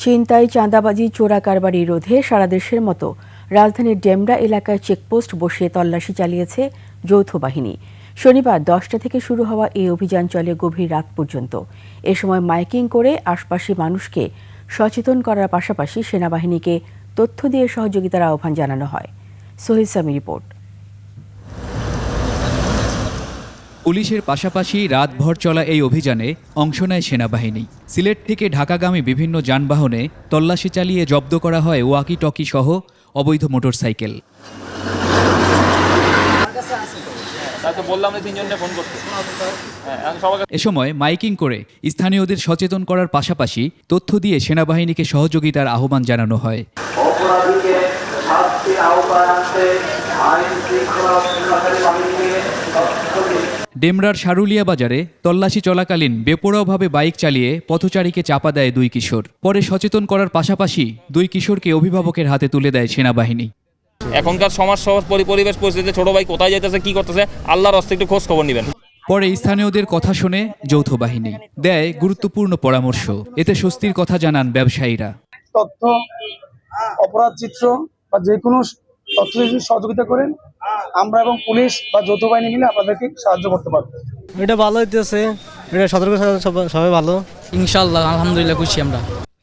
ছিনতাই, চাঁদাবাজি, চোরা কারবারি রোধে সারা দেশের মতো রাজধানীর ডেমরা এলাকায় চেকপোস্ট বসিয়ে তল্লাশি চালিয়েছে যৌথ বাহিনী। শনিবার দশটা থেকে শুরু হওয়া এই অভিযান চলে গভীর রাত পর্যন্ত। এ সময় মাইকিং করে আশপাশি মানুষকে সচেতন করার পাশাপাশি সেনাবাহিনীকে তথ্য দিয়ে সহযোগিতার আহ্বান জানানো হয়। সোহিদ সামি রিপোর্ট। পুলিশের পাশাপাশি রাতভর চলা এই অভিযানে অংশ নেয় সেনাবাহিনী। সিলেট থেকে ঢাকাগামী বিভিন্ন যানবাহনে তল্লাশি চালিয়ে জব্দ করা হয় ওয়াকি টকি সহ অবৈধ মোটরসাইকেল। এ সময় মাইকিং করে স্থানীয়দের সচেতন করার পাশাপাশি তথ্য দিয়ে সেনাবাহিনীকে সহযোগিতার আহ্বান জানানো হয়। ডেমরার সারুলিয়া বাজারে তল্লাশি চলাকালীন বেপরোয়াভাবে বাইক চালিয়ে পথচারীকে চাপা দেয় দুই কিশোর। পরে সচেতন করার পাশাপাশি দুই কিশোরকে অভিভাবকের হাতে তুলে দেয় সেনাবাহিনী। এখনকার সমাজ সমাজ পরিবেশ পরিস্থিতিতে ছোট ভাই কোথায় যেতেছে কি করতেছে আল্লাহর হস্তে একটু খোঁজ খবর নেবেন। পরে স্থানীয়দের কথা শুনে যৌথ বাহিনী দেয় গুরুত্বপূর্ণ পরামর্শ। এতে স্বস্তির কথা জানান ব্যবসায়ীরা। তথ্য অপরাধ চিত্র বা যে কোনো তথ্য যদি সহযোগিতা করেন আমরা এবং পুলিশ বা যৌথ বাহিনী মিলে আপনাদেরকে সাহায্য করতে পারব। এটা ভালো হইতেছে। এটা সতর্ক সব- সবাই ভালো। ইনশাল্লাহ আলহামদুলিল্লাহ খুশি আমরা।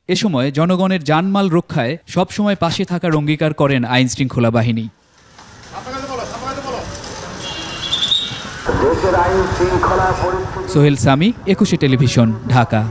এ সময় জনগণের জানমাল রক্ষায় সবসময় পাশে থাকার অঙ্গীকার করেন আইন শৃঙ্খলা বাহিনী। সোহেল সামি একুশে টেলিভিশন ঢাকা।